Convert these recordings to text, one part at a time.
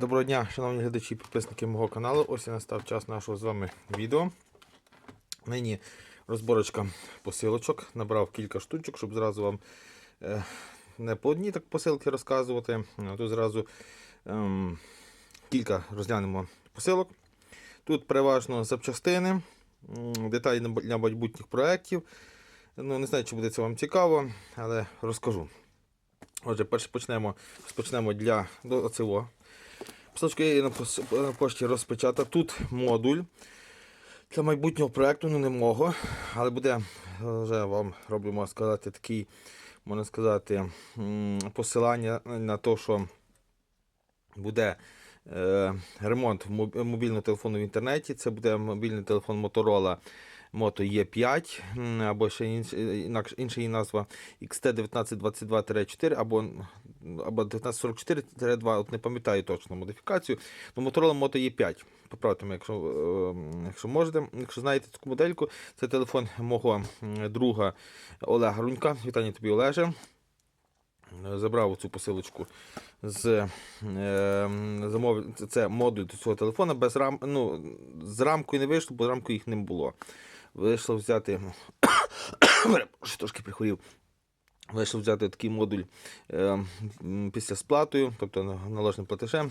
Доброго дня, шановні глядачі і підписники мого каналу. Ось і настав час нашого з вами відео. Нині розборочка посилочок. Набрав кілька штучок, щоб зразу вам е, не по одній так посилки розказувати. Тут зразу ем, кілька розглянемо посилок. Тут переважно запчастини, деталі для майбутніх проєктів. Ну, не знаю, чи буде це вам цікаво, але розкажу. Отже, перше почнемо, розпочнемо для до цього. Посилочку я її на пошті розпечатав. Тут модуль для майбутнього проєкту, ну не мого, але буде вже вам роблю, можна сказати, такий, можна сказати, посилання на те, що буде е, ремонт мобільного телефону в інтернеті. Це буде мобільний телефон Motorola Moto E5, або ще інш, інша її назва XT1922-4 або, або 1944-2, от не пам'ятаю точно модифікацію. Ну, Motorola Moto E5. Поправте мене, якщо, е, якщо можете. Якщо знаєте таку модельку, це телефон мого друга Олега Рунька. Вітання тобі, Олеже. Е, Забрав цю посилочку з е, замов... це- модуль до цього телефона. Без рам... ну, з рамкою не вийшло, бо рамку їх не було. Вийшло взяти. Трошки прихворів. Вийшло взяти такий модуль е, після сплатою, тобто наложним платежем.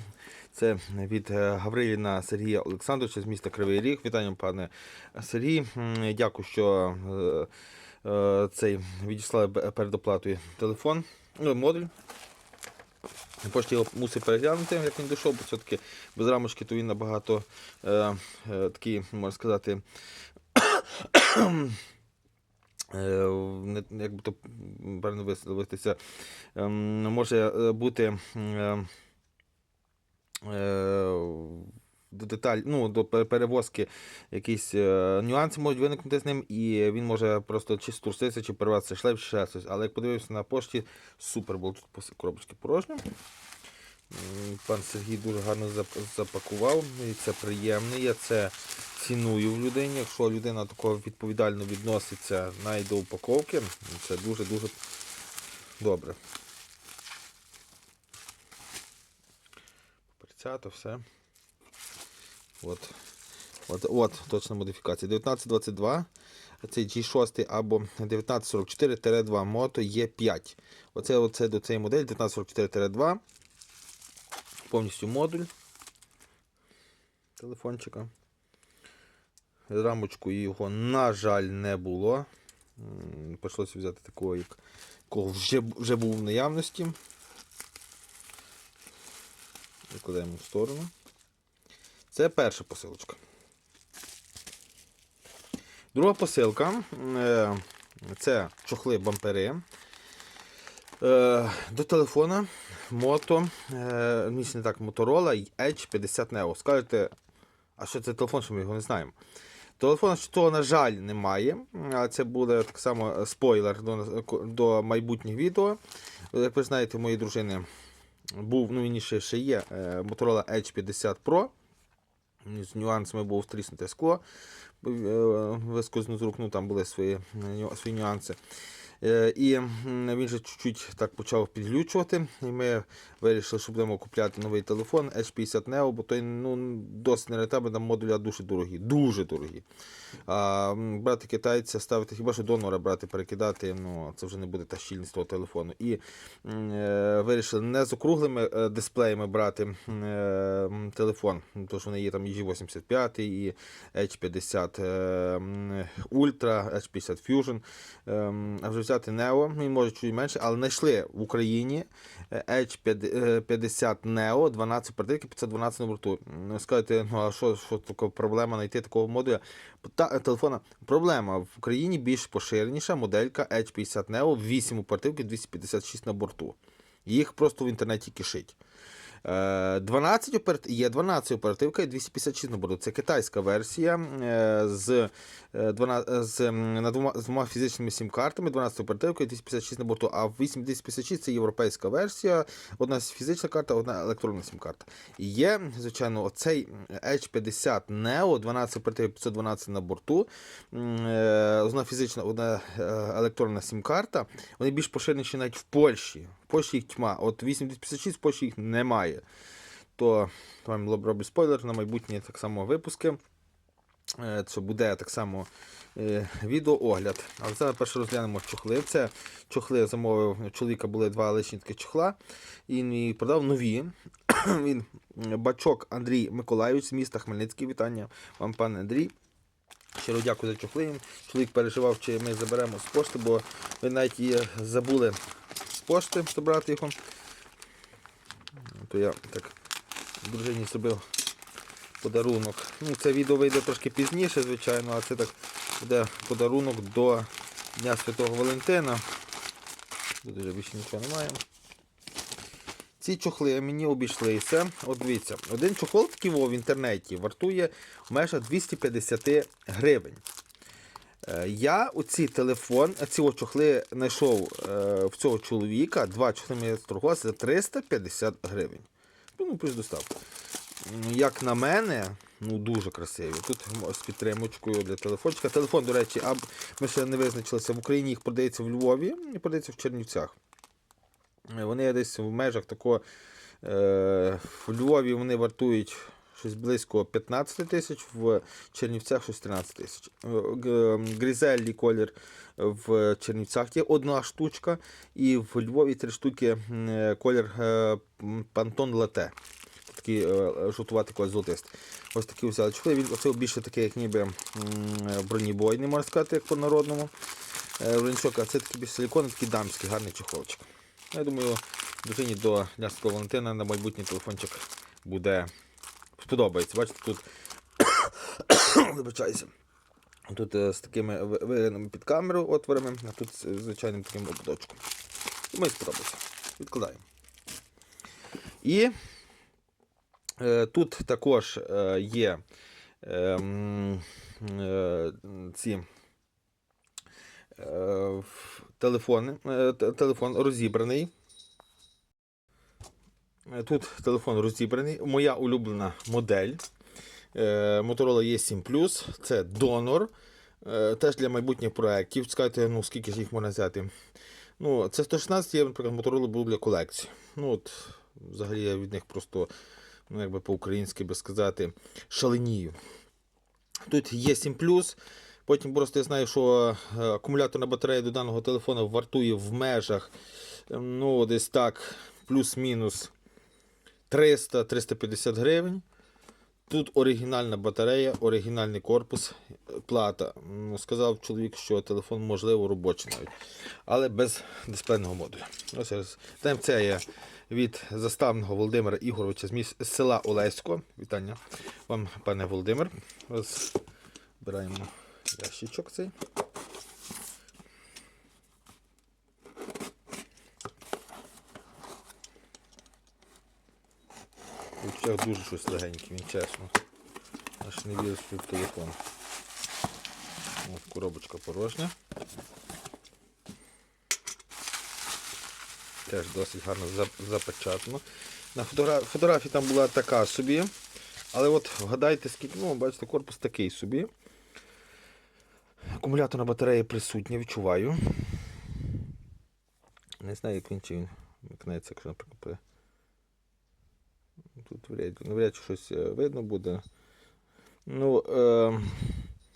Це від е, Гавриліна Сергія Олександровича з міста Кривий Ріг. Вітання, пане Сергій. Дякую, що е, е, цей відіслали б- перед оплатою телефон, ну, модуль. Пошті його мусив переглянути, як він дійшов, бо все-таки без рамочки то він набагато е, е, такий, можна сказати, е, як би то правильно висловитися, ем, може е, бути е, е, до деталь, ну, до перевозки якісь е, нюанси можуть виникнути з ним, і він може просто чи струситися, чи перерватися шлейф, чи ще щось. Але як подивився на пошті, супер було тут коробочки порожні. Пан Сергій дуже гарно запакував, і це приємно. Я це ціную в людині. Якщо людина такого відповідально відноситься навіть до упаковки, це дуже-дуже добре. Прицято все. От. От, от точна модифікація. 1922. Цей G6 або 1944-2 Moto E5. Оце, оце до цієї моделі 1944-2. Повністю модуль телефончика. Рамочку його, на жаль, не було. Прийшлося взяти такого, як якого вже, вже був в наявності. Викладаємо в сторону. Це перша посилочка. Друга посилка е, це чохли бампери. Е, До телефона Moto, е, не так, Motorola Edge 50 Neo. Скажете, а що це телефон, що ми його не знаємо? Телефона що того, на жаль, немає. Це буде так само спойлер до, до майбутніх відео. Як ви знаєте, у моєї дружини був, ну він ще, ще є е, Motorola Edge 50 Pro. З нюансами було втріснуте скло. е, Вискозну з рук, ну там були свої, свої нюанси. Е, І він же чуть-чуть так почав підглючувати. І ми вирішили, що будемо купляти новий телефон H50 Neo, бо той ну, досить нерентабельний, там модуля дуже дорогі. Дуже дорогі. А брати китайця, ставити, хіба що донора брати, перекидати, ну це вже не буде та щільність того телефону. І е, вирішили не з округлими е, дисплеями брати е, телефон, що вони є там і G85 і H50 е, Ultra, H50 Fusion. Ем, А вже взяти Neo, він може чуть менше, але знайшли в Україні е, H50 Neo 12 оперативки 512 на борту. М, Скажете, ну а що, що така проблема знайти такого модуля? Та, телефона. Проблема в Україні більш поширеніша моделька H50 Neo 8 оперативки 256 на борту. Їх просто в інтернеті кишить. Е, 12 оператив... Є 12 оперативка і 256 на борту. Це китайська версія е, з, е, 12, з, на двома, з двома фізичними сім-картами, 12 оперативка і 256 на борту. А 8256 це європейська версія, одна фізична карта, одна електронна сім-карта. І є, звичайно, оцей H50 Neo, 12 оперативок 512 на борту. е, Одна фізична, одна е, електронна сім-карта. Вони більш поширеніші навіть в Польщі. Польщі їх тьма. От 8256 в Польщі їх немає. то вам роблю спойлер на майбутні так само випуски. Е, Це буде так само е, відеоогляд. Але зараз перше розглянемо чохли. Це чохли замовив у чоловіка були два лишні такі чохла. І він продав нові. Він бачок Андрій Миколайович з міста Хмельницький. Вітання вам, пане Андрій. Щиро дякую за чохли. Чоловік переживав, чи ми заберемо з пошти, бо ви навіть і забули пошти забрати його. То я так дружині зробив подарунок. Ну, це відео вийде трошки пізніше, звичайно, а це так буде подарунок до Дня Святого Валентина. Тут вже більше нічого немає. Ці чохли мені обійшлися. От дивіться, один чохол такий в інтернеті вартує межах 250 гривень. Е, Я оці телефон, ці чохли знайшов е, в цього чоловіка, два чохли мені торгувалися за 350 гривень. Ну, плюс доставка. Як на мене, ну дуже красиві. Тут з підтримочкою для телефончика. Телефон, до речі, а ми ще не визначилися. В Україні їх продається в Львові і продається в Чернівцях. Вони десь в межах такого. Е, в Львові вони вартують щось близько 15 тисяч, в Чернівцях щось 13 тисяч. Е, г- Грізеллі колір в Чернівцях є одна штучка, і в Львові три штуки е, колір е, Pantone Latte. Такий е, жовтуватий колір золотистий. Ось такі взяли чохли. Він оце більше такий, як ніби бронебойний, можна сказати, як по-народному. Е, а це такий більш силіконовий, такий дамський, гарний чохолчик. Я думаю, дружині до Дня Валентина на майбутній телефончик буде сподобається. Бачите, тут вибачаюся. Тут е, з такими ви- виринами під камеру отворами, а тут з звичайним таким ободочком. Думаю, сподобається. Відкладаємо. І е, тут також е, є е, е, ці е, телефони, е, телефон розібраний. Е, Тут телефон розібраний. Моя улюблена модель е, Motorola E7 Plus. Це донор. Е, Теж для майбутніх проєктів. Скажете, ну скільки ж їх можна взяти. Ну, це 116 є, наприклад, Motorola був для колекції. Ну, от, взагалі я від них просто, ну, якби по-українськи би сказати, шаленію. Тут є 7 Потім просто я знаю, що акумуляторна батарея до даного телефону вартує в межах е, ну, десь так, плюс-мінус 300-350 гривень. Тут оригінальна батарея, оригінальний корпус, плата. Ну, Сказав чоловік, що телефон можливо робочий навіть, але без дисплейного модуля. Ось це є від заставного Володимира Ігоровича з, міс... з села Олесько. Вітання вам, пане Володимир. Ось збираємо ящичок цей. Відчуття дуже щось легеньке, він чесно. Аж не вірю в телефон. От коробочка порожня. Теж досить гарно запечатано. На фотогра... фотографії там була така собі. Але от вгадайте, скільки, ну, бачите, корпус такий собі. Акумуляторна батарея присутня, відчуваю. Не знаю, як він чи він вмикнеться, якщо, наприклад, при- Тут вряд, навряд чи щось е, видно буде. Ну, е,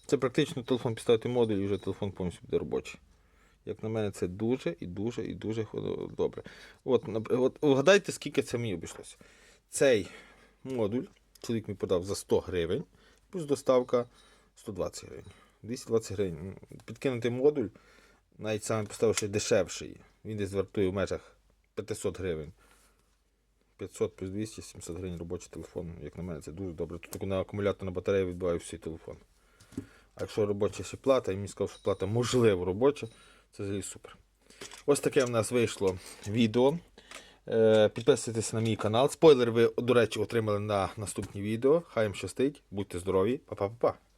це практично телефон підставити модуль і вже телефон повністю буде робочий. Як на мене, це дуже і дуже і дуже добре. От, от вгадайте, скільки це мені обійшлося. Цей модуль чоловік мені подав за 100 гривень, плюс доставка 120 гривень. 220 гривень. Підкинути модуль, навіть саме поставивши дешевший, він десь вартує в межах 500 гривень. 500 плюс 200, 700 гривень робочий телефон. Як на мене, це дуже добре. Тут на акумуляторна батарея відбиває всій телефон. А якщо робоча ще плата, і мені сказав, що плата можливо робоча, це взагалі супер. Ось таке в нас вийшло відео. Е, Підписуйтесь на мій канал. Спойлер ви, до речі, отримали на наступні відео. Хай їм щастить, будьте здорові, Па-па-па-па.